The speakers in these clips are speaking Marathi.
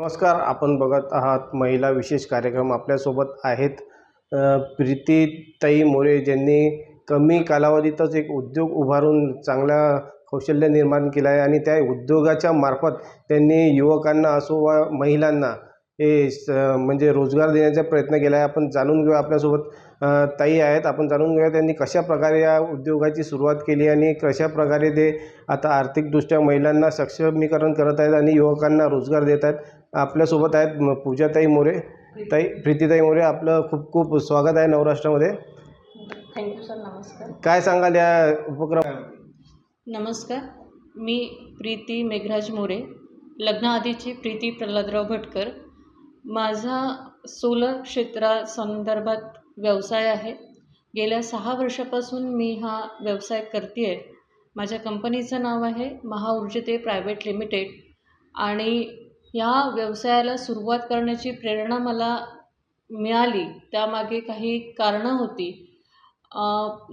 नमस्कार आपण बघत आहात महिला विशेष कार्यक्रम. आपल्यासोबत आहेत प्रीती प्रीतीताई मोरे ज्यांनी कमी कालावधीतच एक उद्योग उभारून चांगला कौशल्य निर्माण केलं आहे आणि त्या उद्योगाच्या मार्फत त्यांनी युवकांना असो वा महिलांना हे स म्हणजे रोजगार देण्याचा प्रयत्न केला आहे. आपण जाणून घेऊया आपल्यासोबत ताई आहेत. आपण जाणून घेऊया त्यांनी कशा प्रकारे या उद्योगाची सुरुवात केली आणि कशा प्रकारे ते आता आर्थिकदृष्ट्या महिलांना सक्षमीकरण करत आहेत आणि युवकांना रोजगार देत आहेत. आपल्यासोबत आहेत पूजाताई मोरे. ताई प्रीतीताई मोरे आपलं खूप खूप स्वागत आहे नवराष्ट्रामध्ये. थँक्यू सर नमस्कार. काय सांगाल या उपक्रम? नमस्कार. मी प्रीती मेघराज मोरे लग्नाआधीची प्रीती प्रल्हादराव भटकर माझा सोलर क्षेत्रासंदर्भात व्यवसाय आहे. गेल्या सहा वर्षापासून मी हा व्यवसाय करते आहे माझ्या कंपनीचं नाव आहे महाऊर्जेते प्रायव्हेट लिमिटेड आणि ह्या व्यवसायाला सुरुवात करण्याची प्रेरणा मला मिळाली. त्यामागे काही कारणं होती.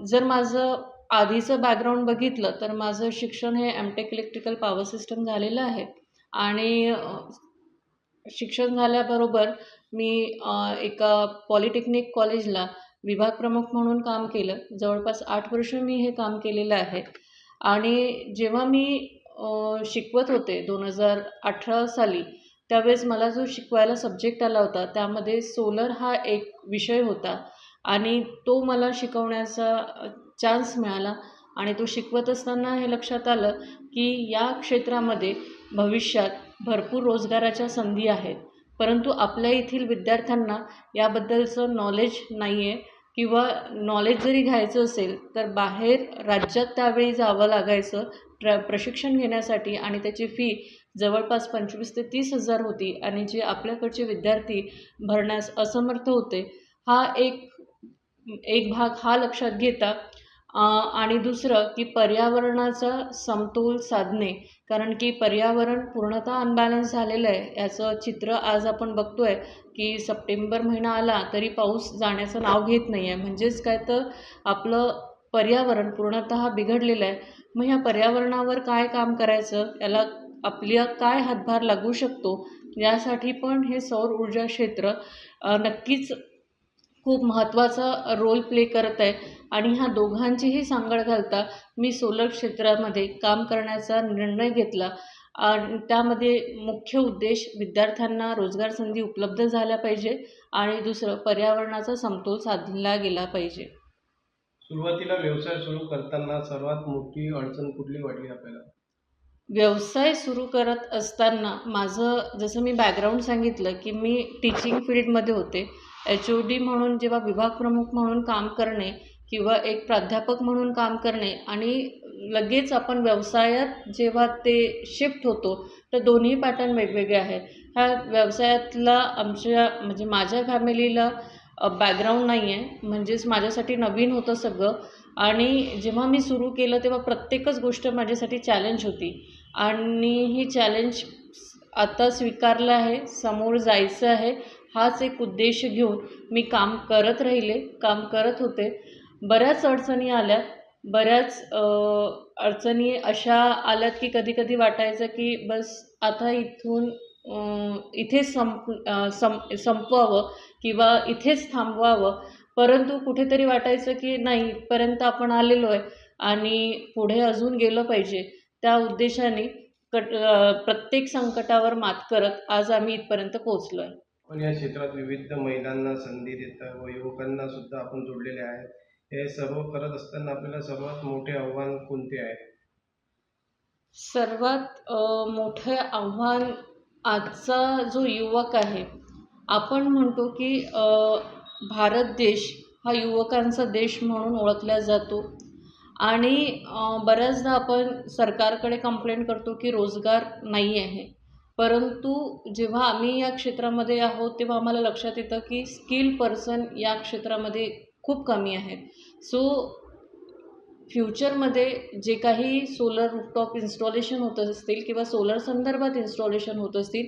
जर माझं आधीचं बॅकग्राऊंड बघितलं तर माझं शिक्षण हे एमटेक इलेक्ट्रिकल पॉवर सिस्टम झालेलं आहे. आणि शिक्षण झाल्याबरोबर मी एका पॉलिटेक्निक कॉलेजला विभाग प्रमुख म्हणून काम केलं. जवळपास आठ वर्ष मी हे काम केलेलं आहे. आणि जेव्हा मी शिकवत होते दोन हजार अठरा साली त्यावेळेस मला जो शिकवायला सब्जेक्ट आला होता त्यामध्ये सोलर हा एक विषय होता आणि तो मला शिकवण्याचा चान्स मिळाला आणि तो शिकवत असताना हे लक्षात आलं की या क्षेत्रामध्ये भविष्यात भरपूर रोजगाराच्या संधी आहेत. परंतु आपल्या येथील विद्यार्थ्यांना याबद्दलचं नॉलेज नाही आहे किंवा नॉलेज जरी घ्यायचं असेल तर बाहेर राज्यात त्यावेळी जावं लागायचं प्र प्रशिक्षण घेण्यासाठी आणि त्याची फी जवळपास पंचवीस ते तीस हजार होती आणि जे आपल्याकडचे विद्यार्थी भरण्यास असमर्थ होते. हा एक एक भाग हा लक्षात घेता आणि दुसरं की पर्यावरणाचं समतोल साधणे. कारण की पर्यावरण पूर्णतः अनबॅलन्स झालेलं आहे. याचं चित्र आज आपण बघतो आहे की सप्टेंबर महिना आला तरी पाऊस जाण्याचं नाव घेत नाही आहे म्हणजेच काय तर आपलं पर्यावरण पूर्णतः बिघडलेलं आहे. मग ह्या पर्यावरणावर काय काम करायचं? याला आपल्या काय हातभार लागू शकतो? यासाठी पण हे सौर ऊर्जा क्षेत्र नक्कीच खूप महत्त्वाचा रोल प्ले करत आहे. आणि ह्या दोघांचीही सांगड घालता मी सोलर क्षेत्रामध्ये काम करण्याचा निर्णय घेतला. आणि त्यामध्ये मुख्य उद्देश विद्यार्थ्यांना रोजगार संधी उपलब्ध झाल्या पाहिजे आणि दुसरं पर्यावरणाचा समतोल साधला गेला पाहिजे. सुरुवातीला व्यवसाय सुरू करताना सर्वात मोठी अडचण कुठली वाटली आपल्याला? व्यवसाय सुरू करत असताना माझं जसं मी बॅकग्राऊंड सांगितलं की मी टीचिंग फील्डमध्ये होते. एच ओ डी म्हणून जेव्हा विभाग प्रमुख म्हणून काम करणे किंवा एक प्राध्यापक म्हणून काम करणे आणि लगेच आपण व्यवसायात जेव्हा ते शिफ्ट होतो तर दोन्ही पॅटर्न वेगवेगळे आहे ह्या व्यवसायातला आमच्या म्हणजे माझ्या फॅमिलीला बॅकग्राऊंड नाही आहे म्हणजेच माझ्यासाठी नवीन होतं सगळं. आणि जेव्हा मी सुरू केलं तेव्हा प्रत्येकच गोष्ट माझ्यासाठी चॅलेंज होती. आणि ही चॅलेंज आता स्वीकारलं आहे समोर जायचं आहे. हाच एक उद्देश घेऊन मी काम करत राहिले काम करत होते. बऱ्याच अडचणी आल्या. बऱ्याच अडचणी अशा आल्यात की कधी कधी वाटायचं की बस आता इथून इथे संप सं संपवावं किंवा इथेच थांबवावं. परंतु कुठेतरी वाटायचं की नाही इथपर्यंत आपण आलेलो आहे आणि पुढे अजून गेलं पाहिजे. त्या उद्देशाने कट प्रत्येक संकटावर मात करत आज आम्ही इथपर्यंत पोचलो आहे पण या क्षेत्रात विविध महिलांना संधी देतात व युवकांना सुद्धा आपण जोडलेले आहेत. हे सर्व करत असताना आपल्याला सर्वात मोठे आव्हान कोणते आहे? सर्वात मोठे मोठं आव्हान आजचा जो युवक आहे आपण म्हणतो की भारत देश हा युवकांचा देश म्हणून ओळखला जातो. आणि बऱ्याचदा आपण सरकारकडे कंप्लेंट करतो की रोजगार नाही आहे परंतु जेव्हा आम्ही या क्षेत्रामध्ये आहोत तेव्हा आम्हाला लक्षात येतं की स्किल पर्सन या क्षेत्रामध्ये खूप कमी आहेत. सो फ्युचरमध्ये जे काही सोलर रूफटॉप इन्स्टॉलेशन होत असतील किंवा सोलर संदर्भात इन्स्टॉलेशन होत असतील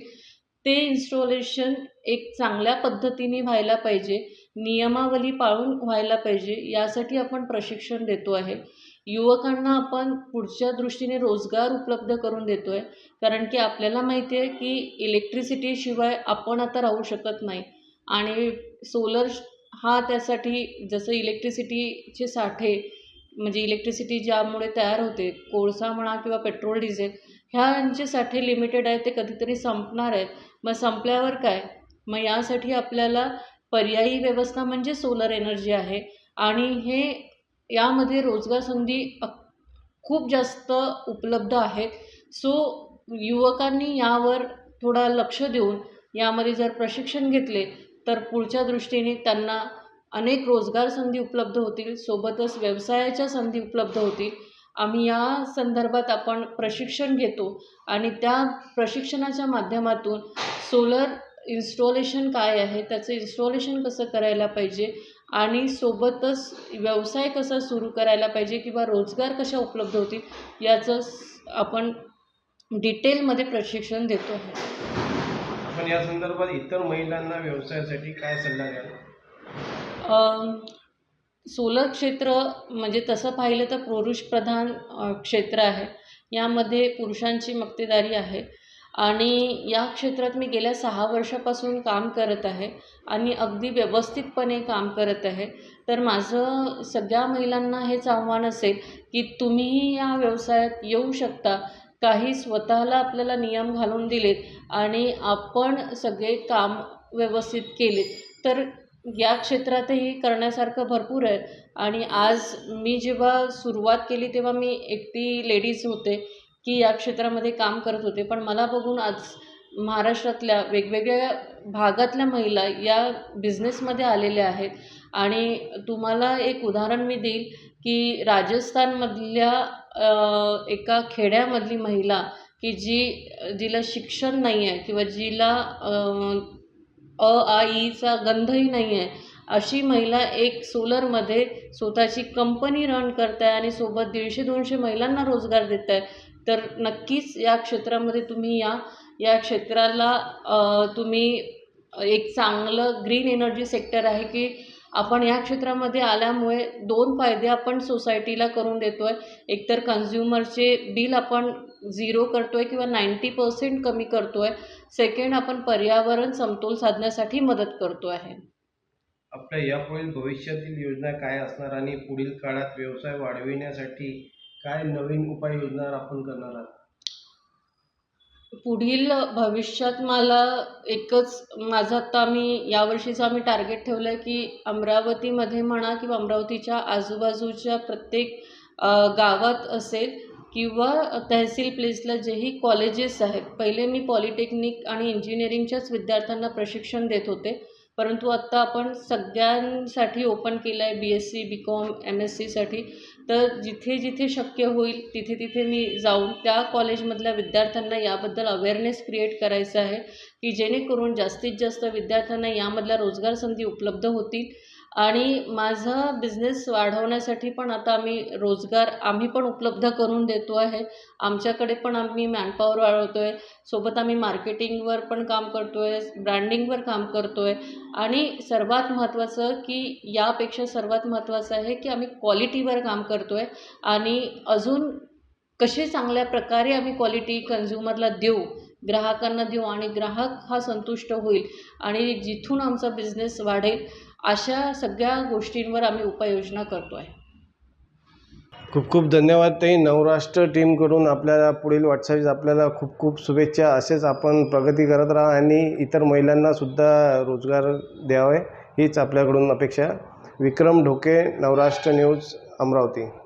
ते इन्स्टॉलेशन एक चांगल्या पद्धतीने व्हायला पाहिजे नियमावली पाळून व्हायला पाहिजे यासाठी आपण प्रशिक्षण देतो आहे. युवकांना आपण पुढच्या दृष्टीने रोजगार उपलब्ध करून देतो आहे कारण की आपल्याला माहिती आहे की इलेक्ट्रिसिटीशिवाय आपण आता राहू शकत नाही. आणि सोलर हा त्यासाठी जसं इलेक्ट्रिसिटीचे साठे म्हणजे इलेक्ट्रिसिटी ज्यामुळे तयार होते कोळसा म्हणा किंवा पेट्रोल डिझेल ह्यांचे साठे लिमिटेड आहेत ते कधीतरी संपणार आहेत. मग संपल्यावर काय? मग यासाठी आपल्याला पर्यायी व्यवस्था म्हणजे सोलर एनर्जी आहे. आणि हे यामध्ये रोजगार संधी खूप जास्त उपलब्ध आहेत. सो युवकांनी यावर थोडा लक्ष देऊन यामध्ये जर प्रशिक्षण घेतले तर पुढच्या दृष्टीने त्यांना अनेक रोजगार संधी उपलब्ध होतील. सोबतच व्यवसायाच्या संधी उपलब्ध होतील. आम्ही या संदर्भात आपण प्रशिक्षण घेतो आणि त्या प्रशिक्षणाच्या माध्यमातून सोलर इन्स्टॉलेशन काय आहे त्याचं इन्स्टॉलेशन कसं करायला पाहिजे आणि सोबतच व्यवसाय कसा सुरू करायला पाहिजे किंवा रोजगार कशा उपलब्ध होतील याचं आपण डिटेलमध्ये प्रशिक्षण देतो आहे. आपण या संदर्भात इतर महिलांना व्यवसायासाठी काय सल्ला द्याल? सोलर क्षेत्र म्हणजे तसं पाहिलं तर पुरुषप्रधान क्षेत्र आहे. यामध्ये पुरुषांची मक्तेदारी आहे. आणि या क्षेत्रात मी गेल्या सहा वर्षापासून काम करत आहे आणि अगदी व्यवस्थितपणे काम करत आहे. तर माझं सगळ्या महिलांना हेच आव्हान असेल की तुम्हीही या व्यवसायात येऊ शकता. काही स्वतःला आपल्याला नियम घालून दिलेत आणि आपण सगळे काम व्यवस्थित केले तर या क्षेत्रातही करण्यासारखं भरपूर आहे. आणि आज मी जेव्हा सुरुवात केली तेव्हा मी एकटी लेडीज होते. की या क्षेत्रामध्ये काम करत होते. पण मला बघून आज महाराष्ट्रातल्या वेगवेगळ्या भागातल्या महिला या बिझनेसमध्ये आलेल्या आहेत. आणि तुम्हाला एक उदाहरण मी देईल की राजस्थानमधल्या एका खेड्यामधली महिला की जी जिला शिक्षण नाही आहे किंवा जिला अ, अ आ ईचा गंधही नाही आहे अशी महिला एक सोलरमध्ये स्वतःची कंपनी रन करत आहे आणि सोबत दीडशे दोनशे महिलांना रोजगार देत आहे तर नक्कीच या क्षेत्रामध्ये तुम्ही या. या क्षेत्राला तुम्ही एक चांगलं ग्रीन एनर्जी सेक्टर आहे की आपण या क्षेत्रामध्ये आल्यामुळे दोन फायदे आपण सोसायटीला करून देतो आहे एकतर कन्झ्युमरचे बिल आपण झिरो करतो आहे किंवा नाईंटी पर्सेंट कमी करतो आहे सेकंड आपण पर्यावरण समतोल साधण्यासाठी मदत करतो आहे. आपल्या यापुढील भविष्यातील योजना काय असणार आणि पुढील काळात व्यवसाय वाढविण्यासाठी काय नवीन उपाययोजना आपण करणार आहात? पुढील भविष्यात मला एकच माझं आत्ता मी यावर्षीचं आम्ही टार्गेट ठेवलं आहे की अमरावतीमध्ये म्हणा किंवा अमरावतीच्या आजूबाजूच्या प्रत्येक गावात असेल किंवा तहसील प्लेसला जेही कॉलेजेस आहेत. पहिले मी पॉलिटेक्निक आणि इंजिनिअरिंगच्याच विद्यार्थ्यांना प्रशिक्षण देत होते. परंतु आत्ता आपण सगळ्यांसाठी ओपन केलं आहे B S C B com M S सीसाठी तर जिथे जिथे शक्य होईल तिथे तिथे मी जाऊन त्या कॉलेजमधल्या विद्यार्थ्यांना याबद्दल अवेअरनेस क्रिएट करायचं आहे की जेणेकरून जास्तीत जास्त विद्यार्थ्यांना यामधल्या रोजगार संधी उपलब्ध होतील. आणि माझा बिझनेस वाढवण्यासाठी पण आता आम्ही रोजगार आम्ही पण उपलब्ध करून देतो आहे. आमच्याकडे पण आम्ही मॅनपॉवर वाढवतो आहे सोबत आम्ही मार्केटिंगवर पण काम करतो आहे ब्रँडिंगवर काम करतो आहे आणि सर्वात महत्त्वाचं की यापेक्षा सर्वात महत्त्वाचं आहे की आम्ही क्वालिटीवर काम करतो करतो आहे आणि अजून कसे चांगल्या प्रकारे आम्ही क्वालिटी कन्झ्युमरला देऊ ग्राहकांना देऊ आणि ग्राहक हा संतुष्ट होईल आणि जिथून आमचा बिझनेस वाढेल अशा सगळ्या गोष्टींवर आम्ही उपाययोजना करतो आहे खूप खूप धन्यवाद ताई. नवराष्ट्र टीमकडून आपल्याला पुढील वाटचालीस आपल्याला खूप खूप शुभेच्छा. असेच आपण प्रगती करत राहा आणि इतर महिलांनासुद्धा रोजगार द्यावे हीच आपल्याकडून अपेक्षा. विक्रम ढोके नवराष्ट्र न्यूज अमरावती.